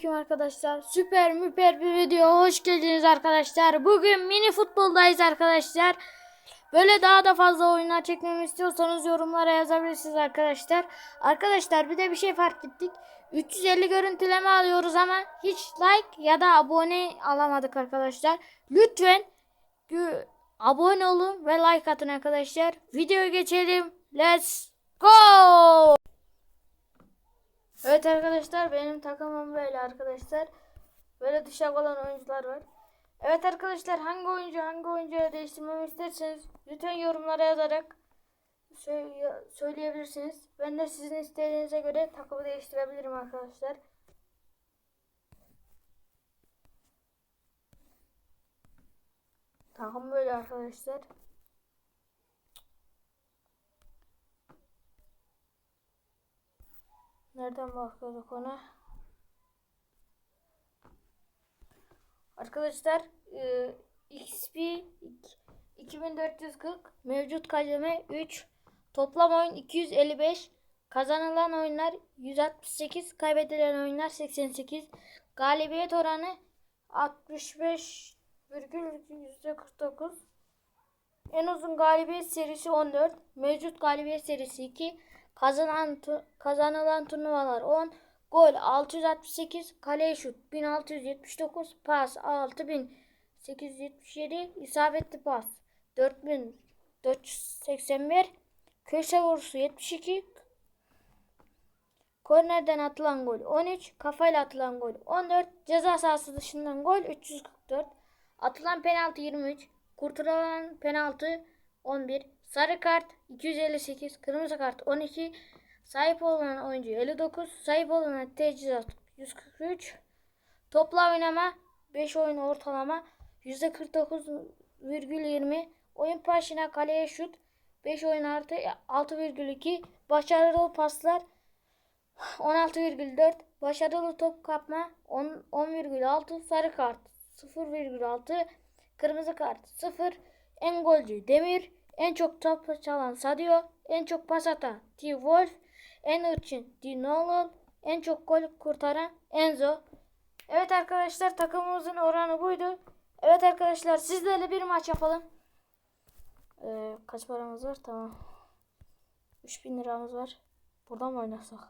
Selamünaleyküm arkadaşlar. Süper müper bir video hoş geldiniz arkadaşlar. Bugün mini futboldayız arkadaşlar. Böyle daha da fazla oyunlar çekmemi istiyorsanız yorumlara yazabilirsiniz arkadaşlar. Arkadaşlar bir de bir şey fark ettik. 350 görüntüleme alıyoruz ama hiç like ya da abone alamadık arkadaşlar. Lütfen abone olun ve like atın arkadaşlar. Videoya geçelim. Let's go! Evet arkadaşlar benim takımım böyle arkadaşlar. Böyle dışa kalan oyuncular var. Evet arkadaşlar hangi oyuncu hangi oyuncuya değiştirmemi isterseniz lütfen yorumlara yazarak sö- söyleyebilirsiniz. Ben de sizin istediğinize göre takımı değiştirebilirim arkadaşlar. Takım böyle arkadaşlar. Nereden bakıyorduk ona? Arkadaşlar e, XP 2440 mevcut kademe 3 toplam oyun 255 kazanılan oyunlar 168 kaybedilen oyunlar 88 galibiyet oranı 65,49 en uzun galibiyet serisi 14 mevcut galibiyet serisi 2 kazanan tu- kazanılan turnuvalar 10 Gol 668, kaleye şut 1679, pas 6877, isabetli pas 4481, köşe vuruşu 72, kornerden atılan gol 13, kafayla atılan gol 14, ceza sahası dışından gol 344, atılan penaltı 23, kurtarılan penaltı 11, sarı kart 258, kırmızı kart 12, Sahip olan oyuncu 59. Sahip olan teçhizat 143. Toplam oynama 5 oyun ortalama %49,20. Oyun başına kaleye şut 5 oyun artı 6,2. Başarılı paslar 16,4. Başarılı top kapma 10 10,6. Sarı kart 0,6. Kırmızı kart 0. En golcü Demir. En çok top çalan Sadio. En çok pas atan T. Wolf. En için Nolan. En çok gol kurtaran Enzo. Evet arkadaşlar takımımızın oranı buydu. Evet arkadaşlar sizlerle bir maç yapalım. Ee, kaç paramız var? Tamam. 3000 liramız var. Buradan mı oynasak?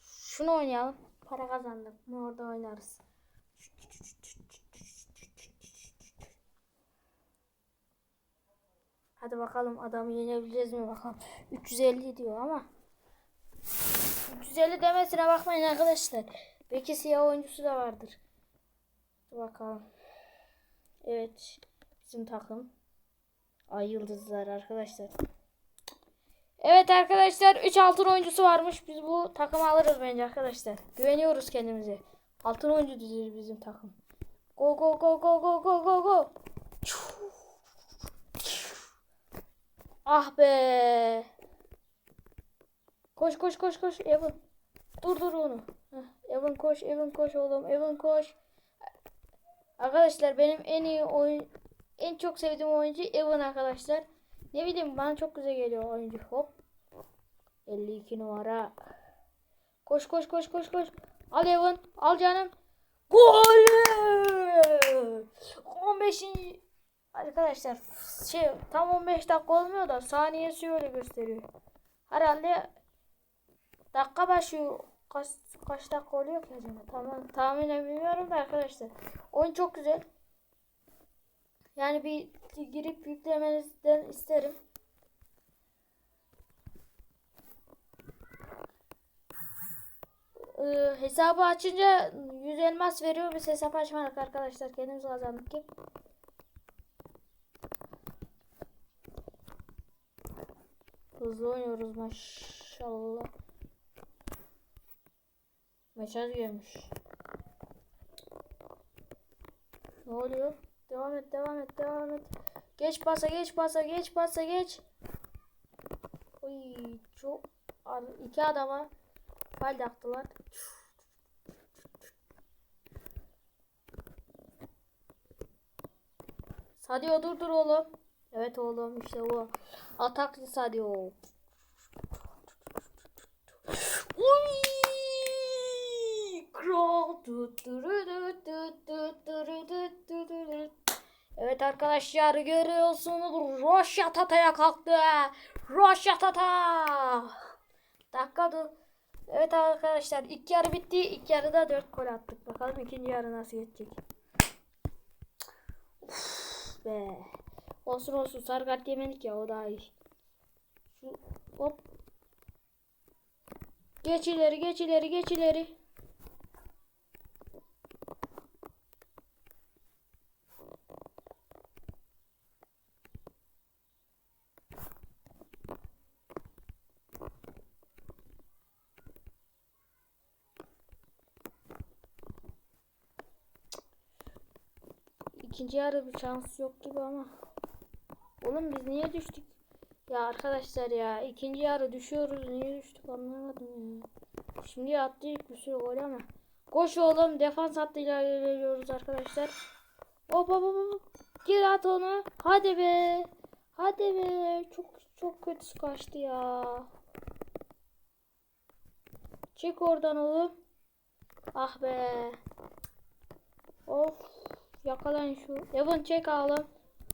Şunu oynayalım. Para kazandık orada oynarız. Hadi bakalım adamı yenebileceğiz mi bakalım. 350 diyor ama. 350 demesine bakmayın arkadaşlar. Belki siyah oyuncusu da vardır. Hadi bakalım. Evet. Bizim takım. Ay yıldızlar arkadaşlar. Evet arkadaşlar 3 altın oyuncusu varmış. Biz bu takımı alırız bence arkadaşlar. Güveniyoruz kendimize. Altın oyuncu bizim takım. Go go go go go go go go. Ah be. Koş koş koş koş Evan. Dur dur onu. Evan koş Evan koş oğlum Evan koş. Arkadaşlar benim en iyi oyun en çok sevdiğim oyuncu Evan arkadaşlar. Ne bileyim bana çok güzel geliyor oyuncu. Hop. 52 numara. Koş koş koş koş koş. Al Evan. Al canım. Gol! 15. Arkadaşlar şey tam 15 dakika olmuyor da saniyesi öyle gösteriyor. Herhalde dakika başı kaç, kaç dakika oluyor ki acaba? Tamam tahminen bilmiyorum da arkadaşlar. Oyun çok güzel. Yani bir girip yüklemenizden isterim. Ee, hesabı açınca 100 elmas veriyor. Biz hesap açmadık arkadaşlar. Kendimiz kazandık ki. Hızlı oynuyoruz maşallah. Mesaj gelmiş. Ne oluyor? Devam et, devam et, devam et. Geç pasa, geç pasa, geç pasa, geç. Oy, çok iki adama fal taktılar. Sadio dur dur oğlum. Evet oğlum işte bu. Ataklı Sadio. Uy! Evet arkadaşlar görüyorsunuz Roşatata'ya kalktı. Roşatata. Dakika dur. Evet arkadaşlar ilk yarı bitti. İlk yarıda 4 gol attık. Bakalım ikinci yarı nasıl geçecek. Uf be. Olsun olsun sarı kart yemedik ya o daha iyi. Şu hop. Geç ileri geç ileri geç ileri. İkinci yarı bir şans yok gibi ama. Oğlum biz niye düştük? Ya arkadaşlar ya ikinci yarı düşüyoruz niye düştük anlamadım ya. Şimdi attık bir sürü gol ama. Koş oğlum defans hattıyla ilerliyoruz arkadaşlar. Hop hop hop. Gir at onu. Hadi be. Hadi be. Çok çok kötü kaçtı ya. Çık oradan oğlum. Ah be. Of. Yakalayın şu. Evan çek oğlum.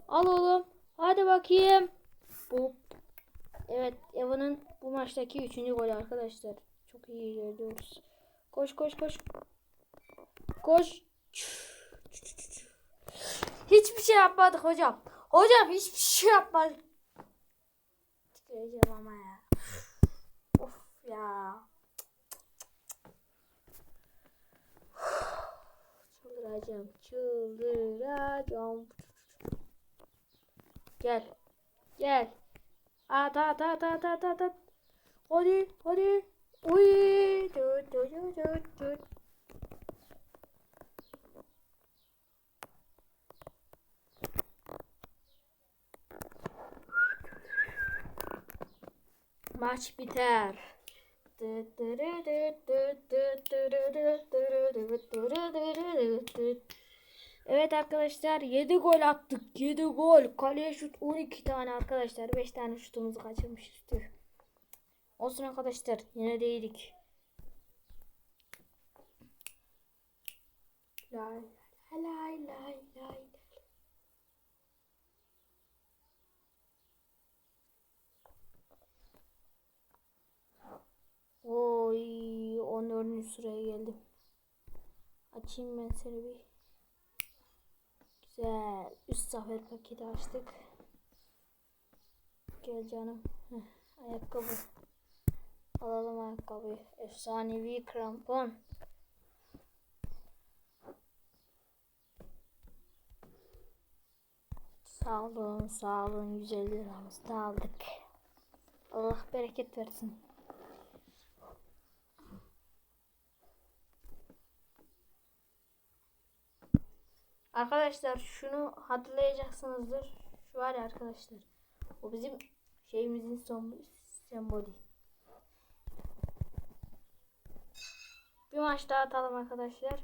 Al oğlum. Hadi bakayım. Bu. Evet Evan'ın bu maçtaki üçüncü golü arkadaşlar. Çok iyi ilerliyoruz. Koş koş koş. Koş. Hiçbir şey yapmadık hocam. Hocam hiçbir şey yapmadık. Titreyeceğim ama ya. Of ya. Çıldıracağım. Çıldıracağım. Gel. Gel. At at at at at at at. Hadi hadi. Uy. Tut tut tut tut. Maç biter. Evet arkadaşlar 7 gol attık. 7 gol. Kaleye şut 12 tane arkadaşlar. 5 tane şutumuzu kaçırmışız. Tüh. Olsun arkadaşlar. Yine değildik. Lay lay lay lay. Oy 14. sıraya geldim. Açayım ben seni bir. Güzel. Üst zafer paketi açtık. Gel canım. Heh, ayakkabı. Alalım ayakkabıyı. Efsanevi krampon. Sağ olun, sağ olun. 150 liramızı da aldık. Allah bereket versin. Arkadaşlar şunu hatırlayacaksınızdır. Şu var ya arkadaşlar. O bizim şeyimizin son sembolü. Bir maç daha atalım arkadaşlar.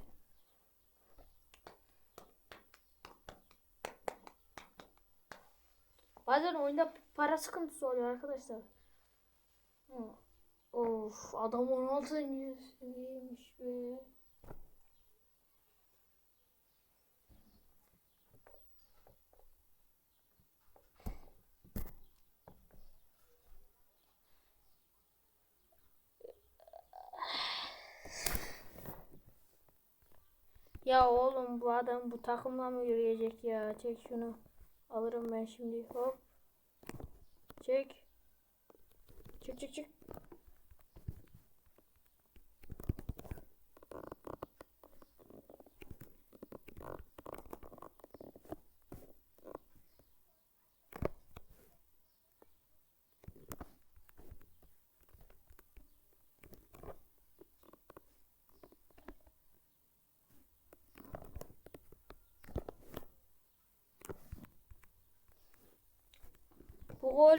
Bazen oyunda para sıkıntısı oluyor arkadaşlar. Of adam 16 seviyeymiş be. Ya oğlum bu adam bu takımla mı yürüyecek ya? Çek şunu. Alırım ben şimdi. Hop. Çek. Çık çık çık. Bu gol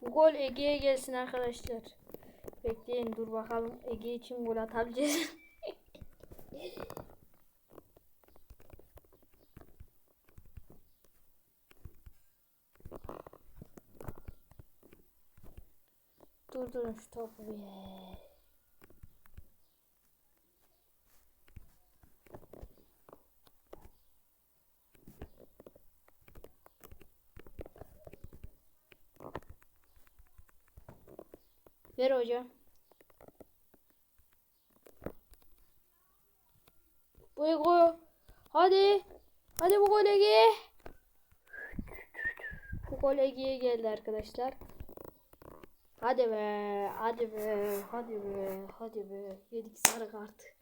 bu gol Ege'ye gelsin arkadaşlar. Bekleyin dur bakalım Ege için gol atabileceğiz. Durdurun şu topu bir. Ver hocam. Bu Ego. Hadi. Hadi bu gol Ege. Bu gol Ege'ye geldi arkadaşlar. Hadi be. Hadi be. Hadi be. Hadi be. Yedik sarı kart.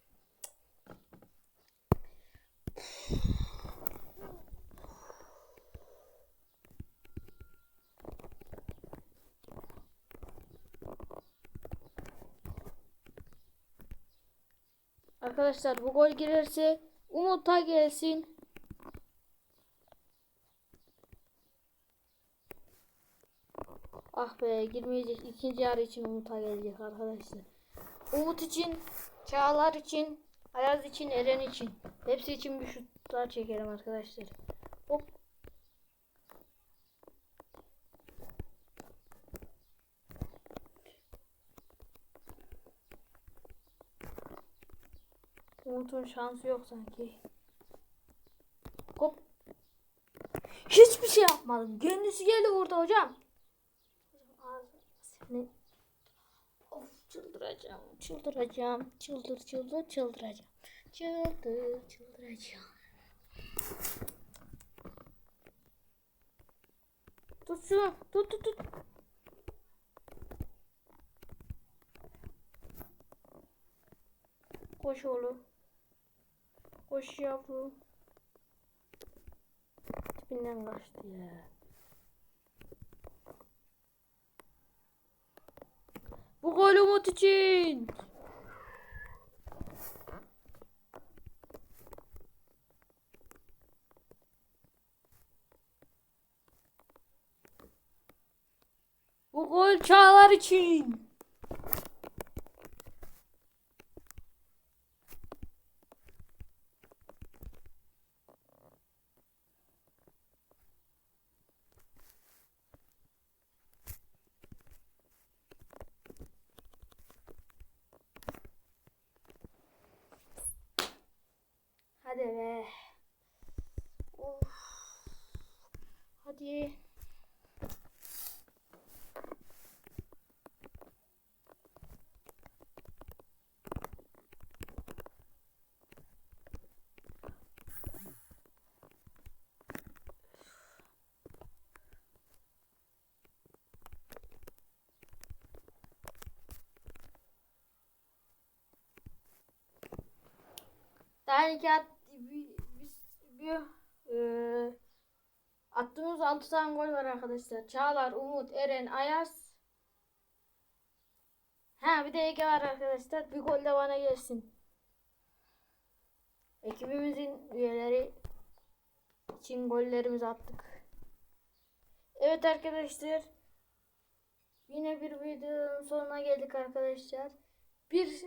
Arkadaşlar bu gol girerse Umut'a gelsin. Ah be girmeyecek. İkinci yarı için Umut'a gelecek arkadaşlar. Umut için, Çağlar için, Ayaz için, Eren için. Hepsi için bir şutlar çekelim arkadaşlar. Hop. Umut'un şansı yok sanki. Hop. Hiçbir şey yapmadım. Kendisi geldi burada hocam. Seni... Of çıldıracağım, çıldıracağım, çıldır çıldır çıldıracağım. Çıldır çıldıracağım. Tut şunu, tut tut tut. Koş oğlum. Koş yavrum. Tipinden kaçtı ya. Bu gol Umut için. Bu gol Çağlar için. Hadi be. Of. Hadi. Yani ki at, attığımız 6 tane gol var arkadaşlar. Çağlar, Umut, Eren, Ayaz. Ha bir de Ege var arkadaşlar. Bir gol de bana gelsin. Ekibimizin üyeleri için gollerimizi attık. Evet arkadaşlar. Yine bir videonun sonuna geldik arkadaşlar. Bir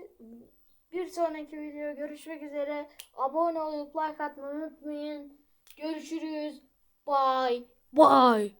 bir sonraki video görüşmek üzere. Abone olup like atmayı unutmayın. Görüşürüz. Bye. Bye.